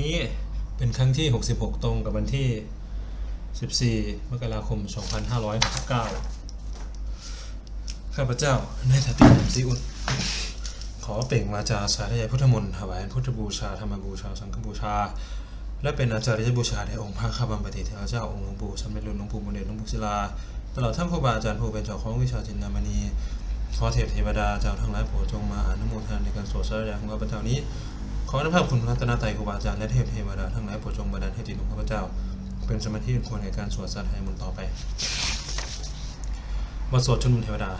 นี้เป็นครั้งที่ 66 ตรงกับวันที่ 14 มกราคม 2569 ข้าพเจ้าในฐานะซีอุดขอเปล่งวาจาสาธยายพุทธมนต์ถวายพุทธบูชาธรรมบูชา สังฆบูชา และเป็นอาจารย์บูชาในองค์พระข้าบัมปติเทวเจ้าองค์หลวงปู่สมเด็จหลวงปู่มุนีหลวงปู่ศิลา ตลอดท่านครูบาอาจารย์ผู้เป็นเจ้าของวิชาจินนามณีขอเทพเทวดาเจ้าทั้งหลายโปรดจงมาอนุโมทนาในการสวดสาธยายของข้าพเจ้านี้ ขออนุภาพคุณพระรัตนตรัยครูบาอาจารย์และเทพเทวดาทั้งหลายโปรดจงบันดาลให้จิตของข้าพเจ้า เป็นสมาธิควรในการสวดสาธยายมนต์ต่อไปบทสวดชุนมุนเทวดา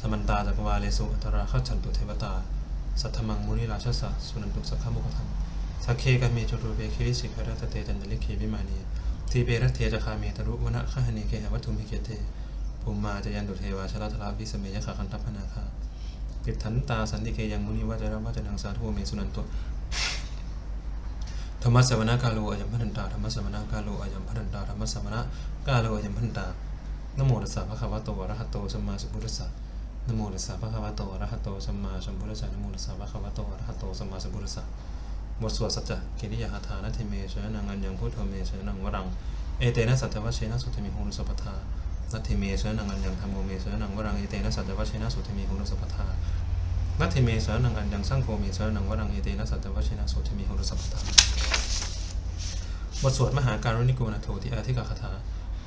สมันตาจักรวาเลสุอัตราข้าฉันตุเทวตา สัทธมังมุนิราชสะสุนันตุสักขมุขทังสักเคกะเมจตุเบคิริสิกรัตเตจันตลิเควิมานีทีเปรัตเทจคาเมตรุวนะขหเนเกหวัตถุมิเกเตภูมิมาจยันตุเทวาชลทลาวิสเมยะขาคันทัพพนาคา ติทันตาสันติเกยังมุนิวาจาระวาจนังสาธุเมสุนันตุธรรมสวนาคาโลอายัมพันตาธรรมสวนาคาโลอายัมพันตาธรรมสวนาคาโลอายัมพันตานโมตัสสะภะคะวะโตอะระหะโตสัมมาสัมพุทธัสสะนโมตัสสะภะคะวะโตอะระหะโตสัมมาสัมพุทธัสสะนโมตัสสะภะคะวะโตอะระหะโตสัมมาสัมพุทธัสสะบทสวดสัจจะกิริยาหาทานะเทเมสยนังอัญญังพุทโธเมสยนังวรังเอเตนะสัจจวัชเชนะสุทมิโหนุสัพพทา นัตถิเมสยนังอัญญังธรรมโมเมสยนังวรังเอเตนะสัจจวัชเชนะสุทมิโหนุสัพพทานัตถิเมสยนังอัญญังสังโฆเมสยนังวรังเอเตนะสัจจวัชเชนะสุทมิโหนุสัพพทาบทสวดมหาการุณิโกนาโทที่อาธิกาคาถา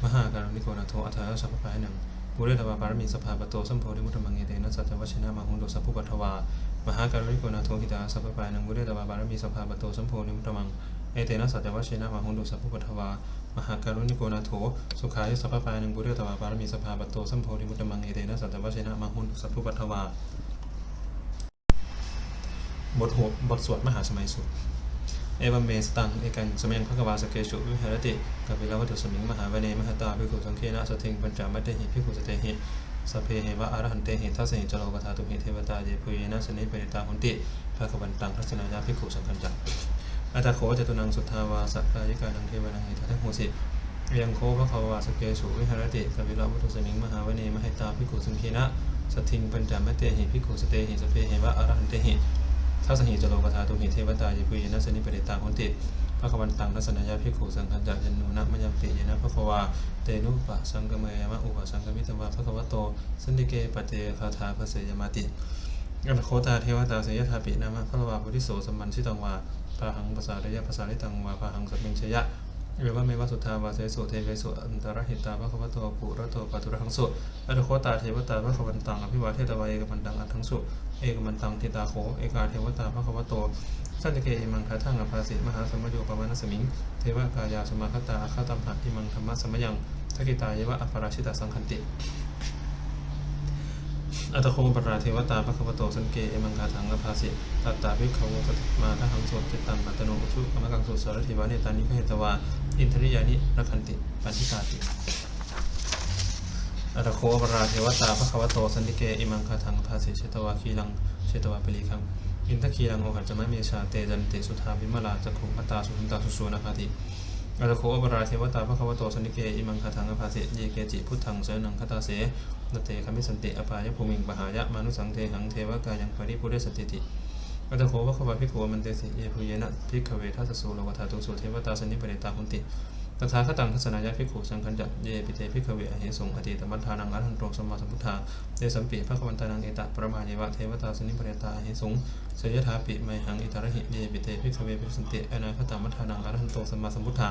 มหาการุณิโกนาโทอัฏฐายสัพพายหนังบุเรตวาปารมีสภาปโตสัมโพธิมุตมังเอเตนะสัจจวัชนะมหุนโดสัพพุปัทวามหาการุณิโกนาโทหิตาสัพพายหนังบุเรตวาปารมีสภาปโตสัมโพธิมุตมัง เอเตนะสัจวัชนะมหุนโดสัพพุปทวามหาการุณิโกนาโทสุขายสัพพายหนังบุเรตวาปารมีสภาปโตสัมโพธิมุตตมังเอเตนะสัจวัชนะมหุนสัพพุปทวาบทหัวบทสวดมหาสมัยสุดเอวัมเมสตังเอกังสมัยพระกวาสเกชุวิหารติกัปิลวัตถุสมิงมหาวเนมหตาภิกขุสังเคนะสถิงปัญจมัตเตหิภิกขุสเตหิสเพเหวะอรหันเตหิทัสสิจโลกธาตุหิเทวตาเยปุเยนะสนิเปริตาหุนติภะคะวันตังทัศนายาภิกขุสังคัญจัง อัตโขจตุนังสุทธาวาสักกายิกานังเทวนังหิทัตโหสิยังโคพระควาสเกสุวิหารติกัปิลวัตุสมิงมหาวเนมหตาภิกขุสังเคนะสถิงปัญจมเตหิภิกขุสเตหิสเพเหวะอรหันเตหิท้าสหิจโลกธาตุหิเทวตายิปุยนะสนิปเดตาหุนติพระควันตังทัศนายาภิกขุสังคัญจักยันโนนะมยังเตยนะพระควาเตนุปะสังกเมยมะอุปสังกมิตวาพระควโตสันติเกปเตคาถาพระเสยมาติ อันโคตาเทวตาเสยธาปินามะพระวาปุริโสสมันชิตังวาพาหังภาษาระยะภาษาลิตังวาพาหังสัพพิงชยะเรียกว่าเมวะสุทธาวาเสสุเทเวสุอันตรหิตาพระควโตปุระโตปตุระหังสุอันโคตาเทวตาพระควันตังอภิวาเทตวายเอกมันตังอัตถังสุเอกมันตังทิตาโคเอกาเทวตาพระควโตสันติเกอิมังคาทังอภาสิมหาสมโยปวานสมิงเทวกายาสมาคตาข้าตัมหะอิมังธรรมะสมยังทกิตาเยวะอปราชิตาสังคันติ อัตโคปราเทวตาพระควโตสันเกเอมังคาทังอภาสิตัตตาภิกขวปฏิมาทหังโสจิตตังปัตตโนอุชุกรรมกังสุสารถิวาเนตานิพเหตวาอินทริยานิรักขันติปันทิตาติอัตโคปราเทวตาพระควโตสันติเกอิมังคาทังภาสิเชตวาคีลังเชตวาปลีคังอินทคีลังโอหัจจมะเมชาเตจันติสุธาวิมลาจักขุปตาสุขุนตาสุสูนาคาติอัตโคปราเทวตาพระควโตสันติเกอิมังคาทังภาสิเยเกจิพุทธังเสนังคตาเส นเตคามิสันติอปายภูมิงปหายะมานุสังเทหังเทวกายังปริปุเรสติติอัตโขภควาภิกขุมันเตสิเยภูเยนะภิกเวทัสสุโลกธาตุสุเทวตาสนิปเดตาหุนติตถาคตังทัศนายะภิกขุสังคัญจัเยปิเตภิกเวอเหสงอติตมัฏฐานังอรหันโตสมมาสัมพุทธาเตสัมปิภะควันตานังเอตะประมาเยวะเทวตาสนิปเดตาเหสงสยถาปิไมหังอิตารหิเยปิเตภิกเวภิสันติอนาคตามัฏฐานังอรหันโตสมมาสัมพุทธา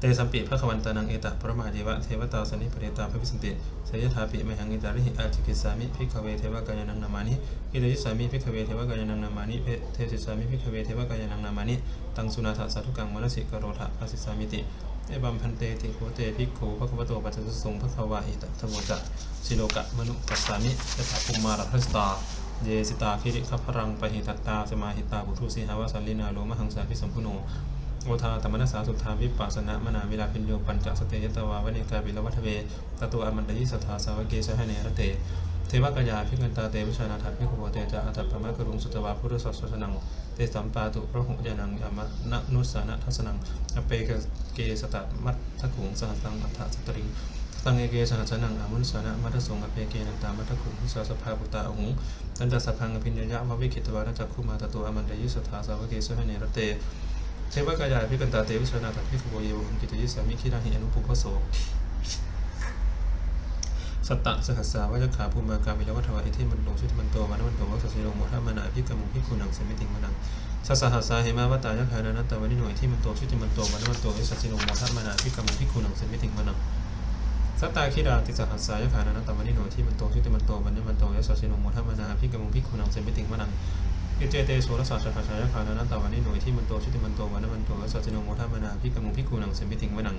เตสัมปิภะควันตานังเอตะปรมาเยวะเทวตาสนิปเรตาภวิสันติเสยถาปิมหังอิตาริหิอาจิกิสามิภิกเวเทวกายนังนามานิอิเตยิสามิภิกเวเทวกายนังนามานิเทสิสามิภิกเวเทวกายนังนามานิตังสุนาถาสาธุกังมนสิกโรธะอาสิสามิติเอบัมพันเตติโคเตภิกขุภะคะวะโตปัจจุสุสงภะควะอิตธรรมจะสิโลกะมนุปัสสามิยถาภูมารัตสตาเยสิตาคิริคัพรังปหิตัตตาสมาหิตาปุถุสิหาวสัลลินาโลมหังสาพิสัมพุโน โอทาตมนัสสาสุทธาวิปัสสนะมนาวิลาพินโยปัญจสเตยตวาวเนกาบิลวัฏเวตตัวอมันตยิสัทธาสาวเกสหเนรเตเทวกายาพิกันตาเตวิชานาทัพพิคุโปเตจาอัตตปะมะกรุงสุตวาพุทธสัสสนังเตสัมปาตุพระหุยานังยามะนนุสานะทัสนังอเปกเกสตะมัตทะขุงสหัสังอัฏฐสตริงตังเอเกสหัสนังอามุนสานะมัทสงอเปเกนันตามัทคุมิสาสภาปุตตาหุงตันตสัพพังอภิญญยะวะวิคิตวานะจักขุมาตตัวอมันเดยิสถาสาวเกสหเนรเต เทวกายาภิกันตาเตวิชนาตัดพิคุโวเยวหงกิตยิสามิคิราหิอนุปุพโสสตะสหัสสาวายขาภูมากามิลวัฏวะอิทิมันโตชุติมันโตวันมันโตวัสสิโลโมทัมานาพิกมุพิคุนังสมิติงมนังสัสหัสสาเหมาวตายะคานานัตตวันิโนอิทิมันโตชุติมันโตวันมันโตวิสัสสิโลโมทัมานาพิกมุพิคุนังสมิติงมนังสตาคิราติสหัสสายะคานานัตตวันิโนอิทิมันโตชุติมันโตวันมันโตวิสสิโลโมทัมานาพิกมุพิคุนังเสมิติงมนัง อิเจเตโสรสาสหัสสายะคานาตตวันิโนอิทิมันโตชุติมันโตวันมันโตวิสัสสิโลโมทัมนาพิกมุพิคุนังเสมิติงมนัง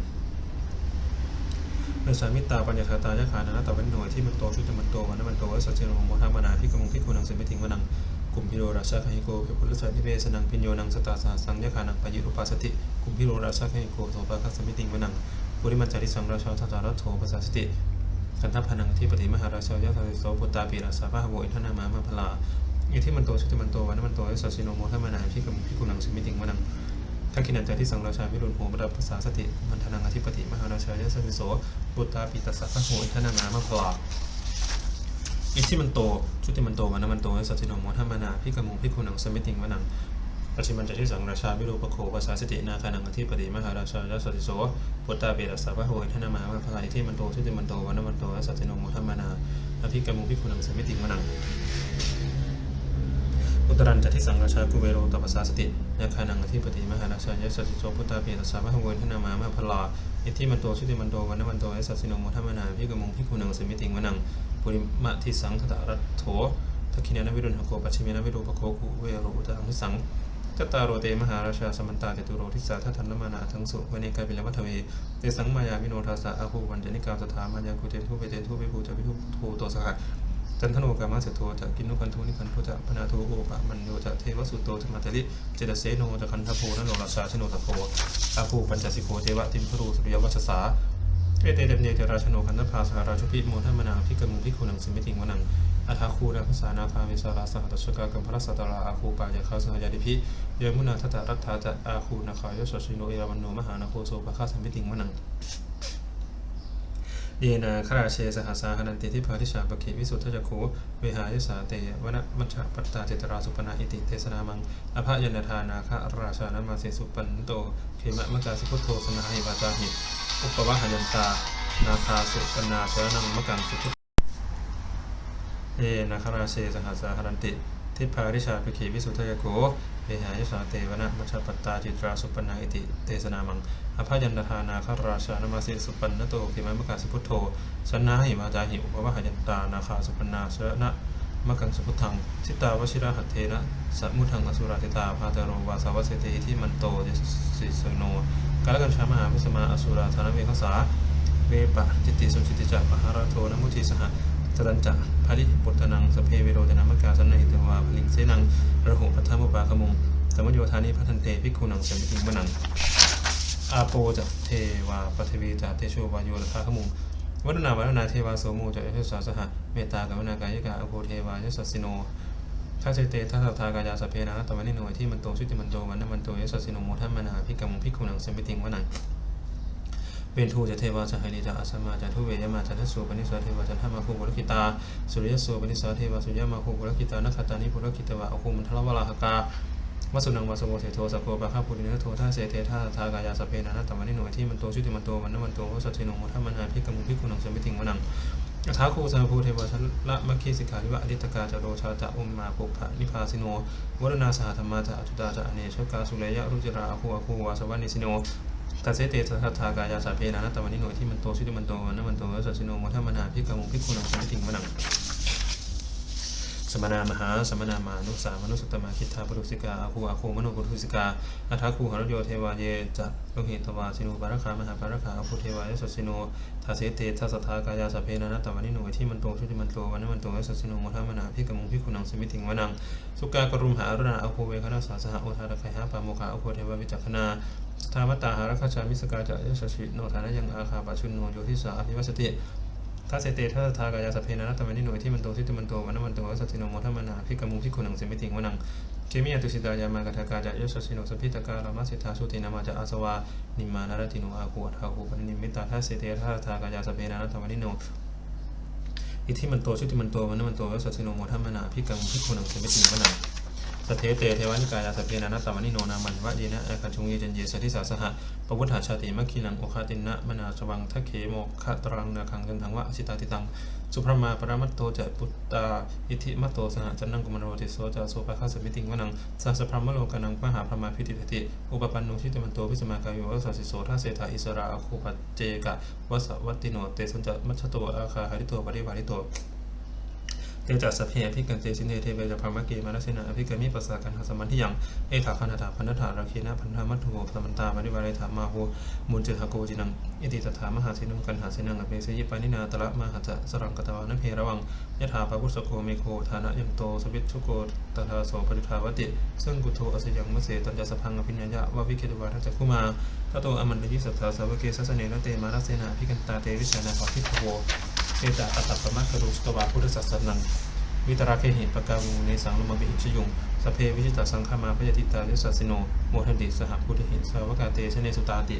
เอสามิตาปัญญาคาตายะขานะตะวันหน่วยที่มันโตชุติมันโตวันนมันโตวัสเจโนโมทามนาพิกมุพิคุนังเสมิติงวนังกุมพิโรราชาคหิโกเพปุรสัตติเวสนังพิญโยนังสตาสาสังยะขานังปยิรุปัสสติกุมพิโรราชาคหิโกโสภาคัสสมิติงวนังปุริมัจจาริสังราชาทัตารัตโถภาษาสติกันทัพพนังที่ปฏิมหาราชายะทาโสปุตตาปีราสาพะโวอินทนามามาพลา อิที่มันโตชุติมันโตวันนั้นมันโตวัสเจโนโมทามนาพิกมุงพิคุนังสมิติงวนังทักขินันจที่สังราชาวิรุณโหมรับภาษาสติมันธนังอธิปติมหาราชายสสิโสบุตตาปิตัสสะพะโหทนามามะพลาอิทธิมันโตชุติมันโตวันนมันโตสัจจิโนโมทัมมานาพิกมุงพิคุนังสมิติงวนังปัจฉิมันจที่สังราชาวิรูปโคภาษาสตินาคานังอธิปติมหาราชายสสิโสบุตตาปิตัสสะพะโหทนามามะพลาอิทธิมันโตชุติมันโตวันนมันโตสัจจิโนโมทัมมานาอภิกมุงพิคุนังสมิติงวนัง ตรันจัตทิสังราชากุเวโรตปัสสาสตินาคานังอธิปติมหาราชายสสิโสพุทธาเปียตสาวะหงวนทนามามาพลาอิทธิมันโตชุติมันโตวันนมันโตเอสัสสินโมทัมมนาพิกมุงพิคุนังสมิติงวนังปุริมะทิสังทตารัตโถทักขินานวิรุณหโกปัจฉิมินวิรูปโคกุเวโรอุตังทิสังจตตารโรเตมหาราชาสมันตาเตตุโรทิสาทัทันนมานาทั้งสุวเนกาปิลวัฒเวเตสังมายาวิโนทาสสะอาภูวันจนิกาสถามายากุเตทุเวเตทุเวภูจวิทุโทโตสหัส จันทโนกามาเสโทจะกินนุกันทุนิกันทุจะพนาทุโอปะมันโยจะเทวสุโตจะมาตลิเจตเสโนจะคันทโพนโนราชาชโนตโพอาภูปัญจสิโคเทวะติมพรูสุริยวัชสาเอเตเดมเนเจราชโนคันทภาสหราชุพิโมทัมนาพิกมุพิคุนังสิมิติงวนังอัฐาคูนาภาษานาคาเวสาราสหัตชกากัมพระสัตตาราอาคูปายาคาสหยาดิพิเยมุนาทัตตารัตถาจะอาคูนาคายสชิโนเอราวันโนมหานาโคโซปะคาสัมมิติงวนัง เยนาคราเชสหัสาหนันติทิพาทิชาปกิวิสุทธจักขูเวหายุสาเตวนะมัชปัตตาเจตราสุปนาอิติเทสนามังอภยันทานาคะราชานามาเสสุปันโตเขมะมกาสิพุทโธสนาหิวาจาหิอุปวะหยันตา นาคาสุปนาชนังมะกังสุพุทเยนาคราเชสหัสสาหนันติ ทิพาทิชาปกิวิสุทธจักขูเวหายสาเตวนะมัชฌะปัตตาเจตราสุปนาอิติเทสนามังอภยันตทานาคราชานมาเสสุปันนโตเขมะมกาสิพุทโธสนาหิวาจาหิอุปวะหยันตานาคาสุปนาชนะมะกังสุพุทธังทิตาวชิระหัตเทนะสัมมุทังอสุราติตาพาเตโรวาสาวเสเตที่มันโตเยสิสโนกาลกัญชามหาพิสมาอสุราธานเวคสาเวปะจิตติสุจิติจักมหาราโทนมุทิสห จรัญจะภริปุตนังสเพเวโรจนามกาสันนิตวาพลิงเสนังระหุปัทธมุปาคมุงสมโยธานิพัทันเตภิกขุนังสมิติมนังอาโปจะเทวาปฐวีจะเตโชวายโยลคาขมุงวัฒนาวัฒนาเทวาโสมูจะเอชสาสหะเมตตากรุณากายกาอโภเทวายสัสสิโนทัศเตทัสสทากายาสเพนะตวันนิโนที่มันโตชุติมันโตวันนมันโตยสัสสิโนโมทัมมนาพิกรรมพิกขุนังสมิติงวนัง เวนทูจะเทวาจะหริจะอาสมาจะทุเวยมาจะทัสสุปนิสสเทวาจะธรรมาคูบุรคิตาสุริยโสปนิสสเทวาสุริยมาคูบุรคิตานัคขตานิบุรคิตวะอคูมันทลวราหกาวัสุนังวาสโวเสโทสัพโพปะข้าปุริเนโทท่าเสเทท่าทากายาสเพนะนะตวันนิโนที่มันโตชุติมันโตวันนมันโตวสัจจินโมทัมมนาพิกมุพิกุนังสมิติงวนังอัฐาคูสาภูเทวชันละมัคคีสิกขาวิวะอดิตกาจโรชาจะอุมมาปุพะนิพาสิโนวรณาสหธรรมาจะอจุตาจะอเนชกาสุเลยะรุจราอคูอคูวาสวันิสิโน ตัสเสเตทัทธากายาสพเพนะนะตวันนิโนที่มันโตชุติมันโตวันนมันโตสัจจิโนมทัมมนาพิกมุพิกุนังสมิติงวนังสมณามหาสมณามานุสามนุสตมาคิทาปรุสิกาอาคูอาคูมโนปุรุสิกาอัฐาคูหรโยเทวาเยจะโลหิตวาสินุบารคามหาบารคาอาภูเทวายสสิโนทาเสเตทัสสทากายาสพเพนะนะตวันนิโนที่มันโตชุติมันโตวันนมันโตยสสิโนโมทัมมนาพิกมุงพิคุนังสมิติงวนังสุกากรุมหาอรุณาอาคูเวคณาสาสหโอทาระไคหาปาโมคาอาคูเทวาวิจักขณา ธามตาหารัคชามิสกาจะยสสิโนฐานะยังอาคาปชุนโนโยทิสาอภิวัสติททัสเสเตทัสทากายาสเพนานัตตมนิโนอิที่มันโตทิติมันโตวันนมันโตวัสสติโนโมทัมมนาพิกามุพิกุนังเสมิติงวนังเกมิยตุสิตายามากทากาจะยศสิโนสพิตกาลามาสิทธาสุตินามาจะอาสวานิมานารติโนอาคูอัฏฐาคูปนิมิตาทัสเสเตทัสทากายาสเพนานัตตมนิโนอิทธิมันโตชุติมันโตวันนมันโตวัสสสิโนโมทัมมนาพิกังพิกุนังเสมิติงวนัง สเทเตเทวานิกายาสเพนานัตตมนิโนนามันวะเยนะอาคัจจุงเยจันเยสติสาสหะปวุฒาชาติมัคคีนังโอคาตินะมนาสวังทัคเขโมคตรังนาคังกันทังวะสิตาติตังสุพรมาปรามัตโตจะปุตตาอิทิมัตโตสหจันนังกุมารโรติโสจะโสภะคาสมิติงวนังสัสพรมโลกานังมหาพรมาพิติติอุปปันโนชิติมันโตวิสมากายโยวัสสิโสทัสเสธาอิสระอคูปเจกะวัสวัตติโนเตสันจะมัชชโตอาคาหาริโตปริวาริโต เตจัสสพเพอภิกันเตสินเนเทเวจพรหมเกมาลสินะอภิกมิปัสสากันหาสมันทิยังเอถาคานาถาพันธถาราคีนะพันธามัตถุโหสมันตามาริวาริธามาโหมุนเจทาโกจินังอิติตถามหาสินุกันหาสินังอเมสยิปานินาตระมหาจะสรังกตวานเพระวังยถาปะพุสโกเมโคฐานะยัมโตสวิชชุโกตถาโสปริทาวติ ซึ่งกุโทอสยังมเสตัญจสพังอภิญญะวะวิเคตวาทัจคุมาตโตอมันติสัทธาสาวเกสัสเนนเตมาราเสนาพิกันตาเตวิชานาภพิโว เอตาอัตตปมะคารุสตวาพุทธสัสนังวิตราเคหิปกาวูในสังลมบิหิชยุงสเพวิจิตาสังฆามาพยติตาเยสัสิโนโมทันติสหพุทธหิสาวกาเตชเนสุตาติ